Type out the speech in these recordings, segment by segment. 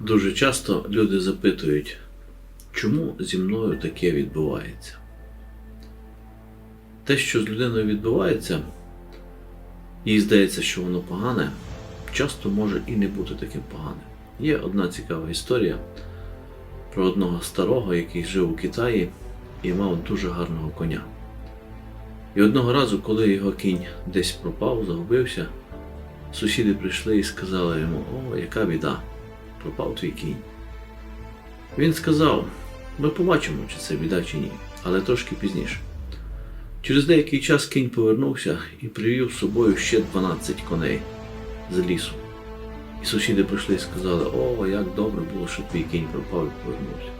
Дуже часто люди запитують, чому зі мною таке відбувається. Те, що з людиною відбувається, їй здається, що воно погане, часто може і не бути таким поганим. Є одна цікава історія про одного старого, який жив у Китаї і мав дуже гарного коня. І одного разу, коли його кінь десь пропав, загубився, сусіди прийшли і сказали йому: О, яка біда! Пропав твій кінь. Він сказав: ми побачимо, чи це біда, чи ні, але трошки пізніше. Через деякий час кінь повернувся і привів з собою ще 12 коней з лісу. І сусіди прийшли і сказали: О, як добре було, що твій кінь пропав і повернувся.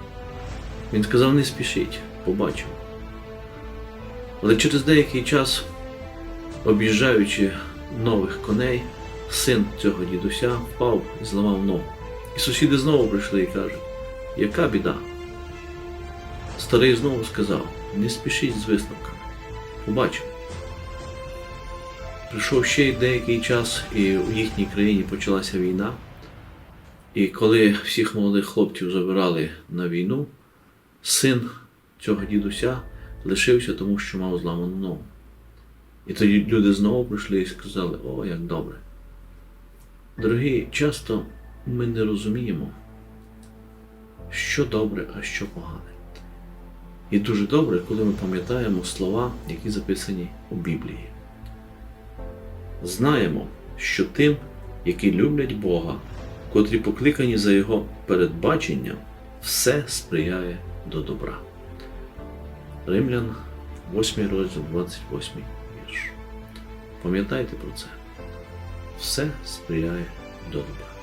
Він сказав: не спішіть, побачимо. Але через деякий час, об'їжджаючи нових коней, син цього дідуся впав і зламав ногу. І сусіди знову прийшли і кажуть, яка біда? Старий знову сказав, не спішіть з висновками. Побачимо. Прийшов ще й деякий час, і у їхній країні почалася війна. І коли всіх молодих хлопців забирали на війну, син цього дідуся лишився, тому що мав зламану ногу. І тоді люди знову прийшли і сказали, о, як добре. Дорогі, часто ми не розуміємо, що добре, а що погане. І дуже добре, коли ми пам'ятаємо слова, які записані у Біблії. Знаємо, що тим, які люблять Бога, котрі покликані за Його передбаченням, все сприяє до добра. Римлян, 8 розділ, 28 вірш. Пам'ятайте про це. Все сприяє до добра.